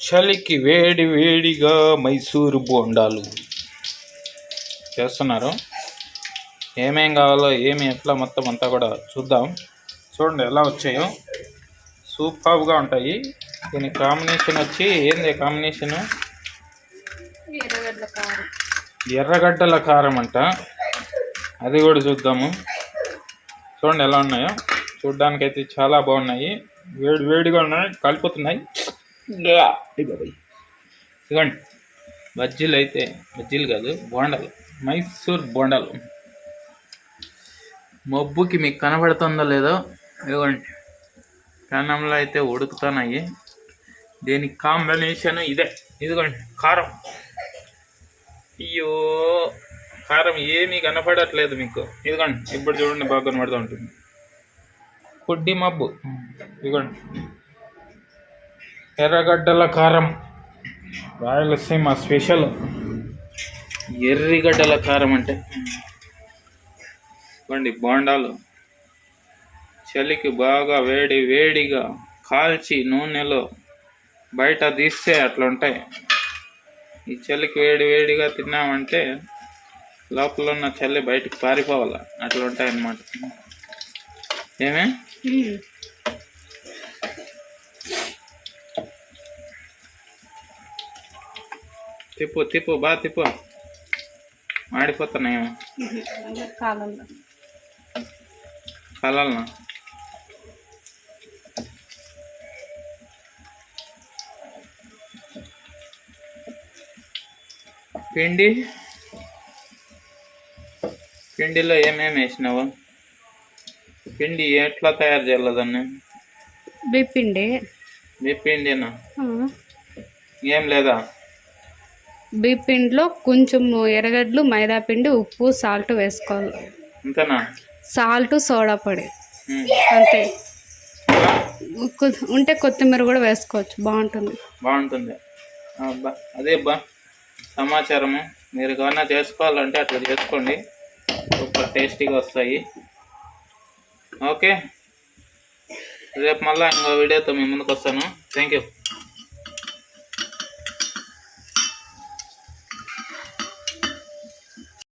చలికి వేడి వేడిగా మైసూరు బోండాలు. చేస్తున్నారు. ఏమేం కావాలో ఏమి ఎట్లా మొత్తం అంతా కూడా చూద్దాం. చూడండి ఎలా వచ్చాయో. సూపర్గా ఉంటాయి. దీని కాంబినేషన్ వచ్చి ఏంది కాంబినేషను? ఎర్రగడ్డల కారం. అంట. అది కూడా చూద్దాము. చూడండి ఎలా ఉన్నాయో. చూడ్డానికి అయితే చాలా బాగున్నాయి. వేడి వేడిగా ఉన్నాయి కాలిపోతున్నాయి. ఇదిగోండి. బజ్జీలు అయితే బజ్జీలు కాదు బోండాలు. మైసూర్ బోండాలు. మబ్బుకి మీకు కనబడుతుందో లేదో ఇదిగోండి. కన్నంలో అయితే ఉడుకుతున్నాయి. దీనికి కాంబినేషన్ ఇదే. ఇదిగోండి కారం. అయ్యో కారం ఏమీ కనపడట్లేదు మీకు. ఇదిగోండి ఇప్పుడు చూడండి బాగా కనబడుతూ ఉంటుంది. కొడ్డి మబ్బు. ఇదిగోండి. ఎర్రగడ్డల కారం. రాయలసీమ స్పెషల్. ఎర్రిగడ్డల కారం అంటే? ఇదిగోండి బోండాలు. చలికి బాగా వేడి వేడిగా కాల్చి నూనెలో బయట తీస్తే అట్లా ఉంటాయి ఈ చలికి వేడి వేడిగా తిన్నామంటే లోపల ఉన్న చలి బయటికి పారిపోవాలి. అట్లా ఉంటాయి అన్నమాట ఏమే తిప్పు తిప్పు బాగా తిప్పు. అదే కాలంలో కలాలనా? పిండి? పిండిలో ఏమేమి వేసినావు? పిండి ఎట్లా తయారు చేయాలి దాన్ని? బిప్పిండి ఏం లేదా? బిప్పిండిలో కొంచెం ఎర్రగడ్డలు మైదా పిండి ఉప్పు సాల్ట్ వేసుకోవాలి. అంతేనా సాల్ట్ సోడా పొడి. అంతే. ఉంటే కొత్తిమీర కూడా వేసుకోవచ్చు. బాగుంటుంది. బాగుంటుంది. అదే అబ్బా సమాచారము. మీరు ఏమైనా చేసుకోవాలంటే అట్లా చేసుకోండి. సూపర్ టేస్టీగా వస్తాయి. ఓకే. రేపు మళ్ళీ ఇంకో వీడియోతో మీ ముందుకు వస్తాను. Thank you